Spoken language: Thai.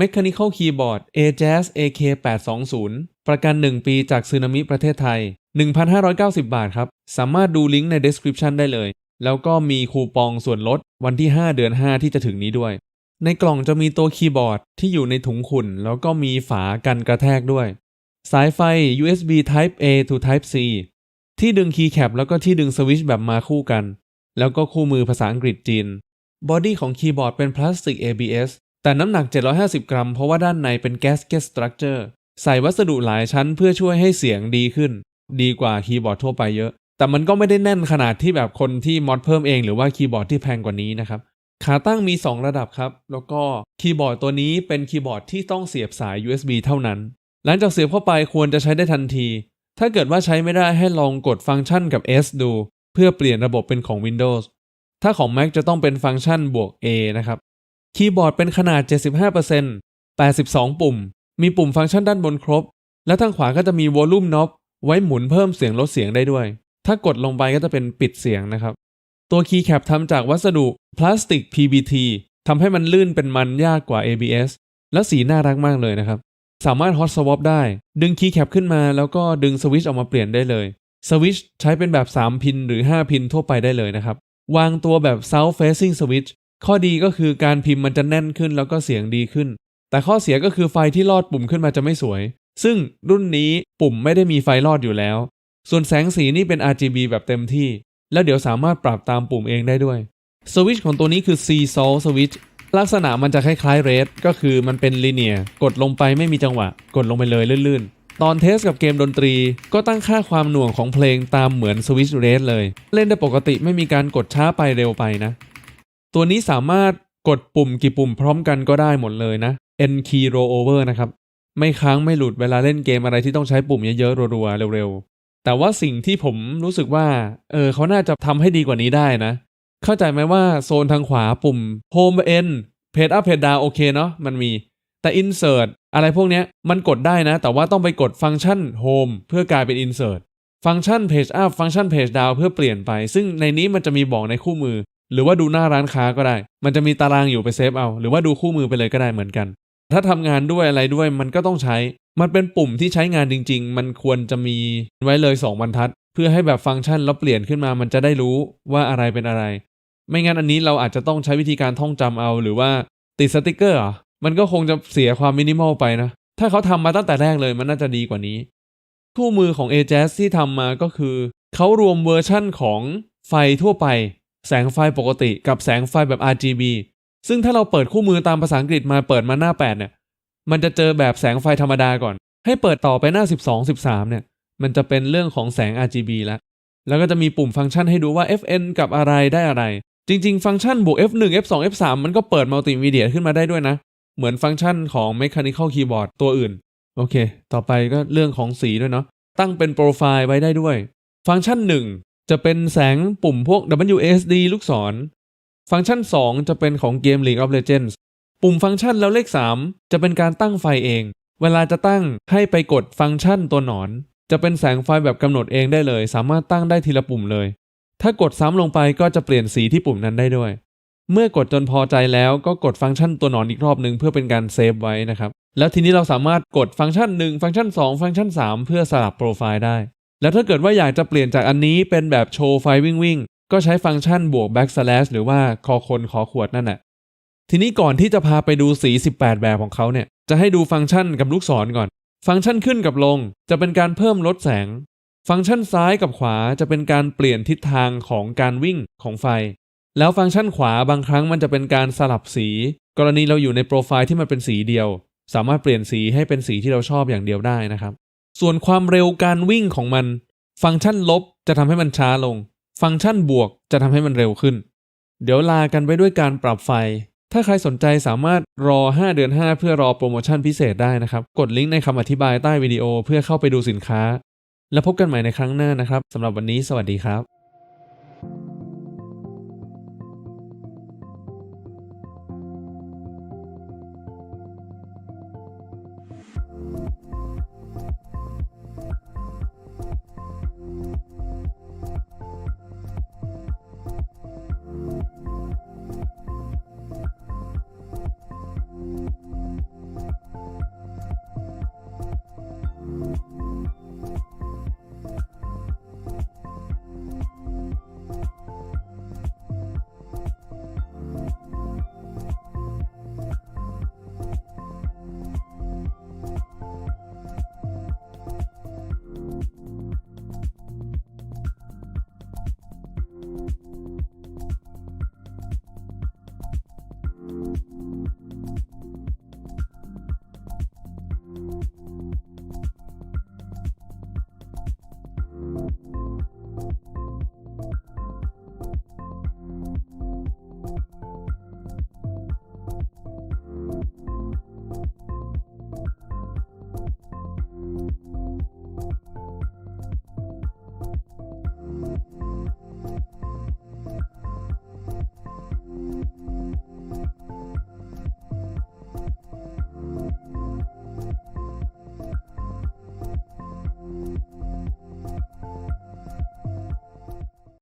Mechanical Keyboard Ajazz AK820 ประกัน 1 ปีจากซึนามิประเทศไทย 1,590 บาทครับ สามารถดูลิงก์ใน description ได้เลย แล้วก็มีคูปองส่วนลดวันที่ 5 เดือน 5 ที่จะถึงนี้ด้วย ในกล่องจะมีตัวคีย์บอร์ดที่อยู่ในถุงขุ่น แล้วก็มีฝากันกระแทกด้วย สายไฟ USB Type A to Type C ที่ดึงคีย์แคปแล้วก็ที่ดึงสวิชแบบมาคู่กัน แล้วก็คู่มือภาษาอังกฤษจีนบอดี้ของคีย์บอร์ดเป็นพลาสติก ABS แต่น้ำหนัก 750 กรัม เพราะว่าด้านในเป็น gasket structure ใส่วัสดุหลายชั้นเพื่อช่วยให้เสียงดีขึ้น ดีกว่าคีย์บอร์ดทั่วไปเยอะ แต่มันก็ไม่ได้แน่นขนาดที่แบบคนที่มอดเพิ่มเองหรือว่าคีย์บอร์ดที่แพงกว่านี้นะครับ ขาตั้งมี 2 ระดับครับ แล้วก็คีย์บอร์ดตัวนี้เป็นคีย์บอร์ดที่ต้องเสียบสาย USB เท่านั้น หลังจากเสียบเข้าไปควรจะใช้ได้ทันที ถ้าเกิดว่าใช้ไม่ได้ให้ลองกดฟังก์ชันกับ S ดู เพื่อเปลี่ยนระบบเป็นของ Windows ถ้าของ Mac จะต้องเป็นฟังก์ชันบวก A นะครับ คีย์บอร์ดเป็นขนาด 75% 82 ปุ่ม มีปุ่มฟังก์ชันด้านบนครบ และทางขวาก็จะมี Volume Knob ไว้หมุนเพิ่มเสียงลดเสียงได้ด้วย ถ้ากดลงไปก็จะเป็นปิดเสียงนะครับ ตัวคีย์แคปทำจากวัสดุพลาสติก PBT ทำให้มันลื่นเป็นมันยากกว่า ABS และสีน่ารักมากเลยนะครับ สามารถ Hot Swap ได้ ดึงคีย์แคปขึ้นมาแล้วก็ดึงสวิตช์ออกมาเปลี่ยนได้เลย สวิตช์ใช้เป็นแบบ 3 พินหรือ 5 พินทั่วไปได้เลยนะครับ วางตัวแบบ South Facing Switch ข้อดีก็คือการพิมพ์มันจะแน่นขึ้นแล้วก็เสียงดีขึ้น แต่ข้อเสียก็คือไฟที่ลอดปุ่มขึ้นมาจะไม่สวย ซึ่งรุ่นนี้ปุ่มไม่ได้มีไฟลอดอยู่แล้ว ส่วนแสงสีนี่เป็น RGB แบบเต็มที่ แล้วเดี๋ยวสามารถปรับตามปุ่มเองได้ด้วยสวิตช์ของตัวนี้คือ C Sol Switch ลักษณะมันจะคล้ายๆ Red ก็คือมันเป็นลีเนียกดลงไปไม่มีจังหวะ กดลงไปเลยลื่นๆ ตอนเทสกับเกมดนตรี ก็ตั้งค่าความหน่วงของเพลงตามเหมือน Switch Red เลย เล่นได้ปกติไม่มีการกดช้าไปเร็วไปนะ ตัวนี้สามารถกดปุ่มกี่ปุ่มพร้อมกันก็ได้หมดเลยนะ N key roll over นะครับ ไม่ค้างไม่หลุดเวลาเล่นเกมอะไรที่ต้องใช้ปุ่มเยอะๆรัวๆเร็วๆ แต่ว่าสิ่งที่ผมรู้สึกว่า เออเขาน่าจะทำให้ดีกว่านี้ได้นะ เข้าใจไหมว่าโซนทางขวาปุ่ม home n page up page down โอเคเนาะมันมี แต่ insert อะไรพวกเนี้ยมันกดได้นะ แต่ว่าต้องไปกดฟังก์ชัน home เพื่อกลายเป็น insert ฟังก์ชัน page up ฟังก์ชัน page down เพื่อเปลี่ยนไป ซึ่งในนี้มันจะมีบอกในคู่มือ หรือว่าดูหน้าร้านค้าก็ได้ มันจะมีตารางอยู่ไปเซฟเอา หรือว่าดูคู่มือไปเลยก็ได้เหมือนกัน ถ้าทำงานด้วยอะไรด้วยมันก็ต้องใช้ มันเป็นปุ่มที่ใช้งานจริง ๆ มันควรจะมีไว้เลย 2 บรรทัด เพื่อให้แบบฟังก์ชันแล้วเปลี่ยนขึ้นมา มันจะได้รู้ว่าอะไรเป็นอะไร ไม่งั้นอันนี้เราอาจจะต้องใช้วิธีการท่องจำเอา หรือว่าติดสติกเกอร์มันก็คงจะเสียความมินิมอลไปนะ ถ้าเขาทำมาตั้งแต่แรกเลยมันน่าจะดีกว่านี้ คู่มือของ a j a z ที่ทำมาก็คือเขารวมเวอร์ชั่นของไฟทั่วไป แสงไฟปกติกับแสงไฟแบบ RGB ซึ่งถ้าเราเปิดคู่มือตามภาษาอังกฤษมาเปิดมาหน้า 8 เนี่ย มันจะเจอแบบแสงไฟธรรมดาก่อน ให้เปิดต่อไปหน้า 12 13 เนี่ย มันจะเป็นเรื่องของแสง RGB แล้ว แล้วก็จะมีปุ่มฟังก์ชันให้ดูว่า FN กับอะไรได้อะไร จริง ๆ ฟังก์ชันบวก F1 F2 F3 มันก็เปิดมัลติมีเดียขึ้นมาได้ด้วยนะ เหมือนฟังก์ชันของ Mechanical Keyboard ตัวอื่น โอเค ต่อไปก็เรื่องของสีด้วยเนาะ ตั้งเป็นโปรไฟล์ไว้ได้ด้วย ฟังก์ชัน 1 จะเป็นแสงปุ่มพวก WSD ลูกศร ฟังก์ชัน 2 จะเป็นของเกม League of Legends ปุ่มฟังก์ชันแล้วเลข 3 จะเป็นการตั้งไฟเอง เวลาจะตั้งให้ไปกดฟังก์ชันตัวหนอน จะเป็นแสงไฟแบบกำหนดเองได้เลย สามารถตั้งได้ทีละปุ่มเลย ถ้ากดซ้ำลงไปก็จะเปลี่ยนสีที่ปุ่มนั้นได้ด้วย เมื่อกดจนพอใจแล้วก็กดฟังก์ชันตัวหนอนอีกรอบหนึ่งเพื่อเป็นการเซฟไว้นะครับ แล้วทีนี้เราสามารถกดฟังก์ชัน 1 ฟังก์ชัน 2 ฟังก์ชัน 3 เพื่อสลับโปรไฟล์ได้ แล้วถ้าเกิดว่าอยากจะเปลี่ยนจากอันนี้เป็นแบบโชว์ไฟวิ่งวิ่งก็ใช้ฟังก์ชันบวก backslash หรือว่าคอคนขอขวดนั่นแหละทีนี้ก่อนที่จะพาไปดูสี 18 แบบของเขาเนี่ย จะให้ดูฟังก์ชันกับลูกศรก่อน ฟังก์ชันขึ้นกับลง จะเป็นการเพิ่มลดแสง ฟังก์ชันซ้ายกับขวาจะเป็นการเปลี่ยนทิศทางของการวิ่งของไฟ แล้วฟังก์ชันขวาบางครั้งมันจะเป็นการสลับสี กรณีเราอยู่ในโปรไฟล์ที่มันเป็นสีเดียว สามารถเปลี่ยนสีให้เป็นสีที่เราชอบอย่างเดียวได้นะครับ ส่วนความเร็วการวิ่งของมัน ฟังก์ชันลบจะทำให้มันช้าลง ฟังก์ชันบวกจะทำให้มันเร็วขึ้น เดี๋ยวลากันไปด้วยการปรับไฟ ถ้าใครสนใจสามารถรอ 5 เดือน 5 เพื่อรอโปรโมชั่นพิเศษได้นะครับ กดลิงก์ในคำอธิบายใต้วิดีโอเพื่อเข้าไปดูสินค้า แล้วพบกันใหม่ในครั้งหน้านะครับสำหรับวันนี้สวัสดีครับ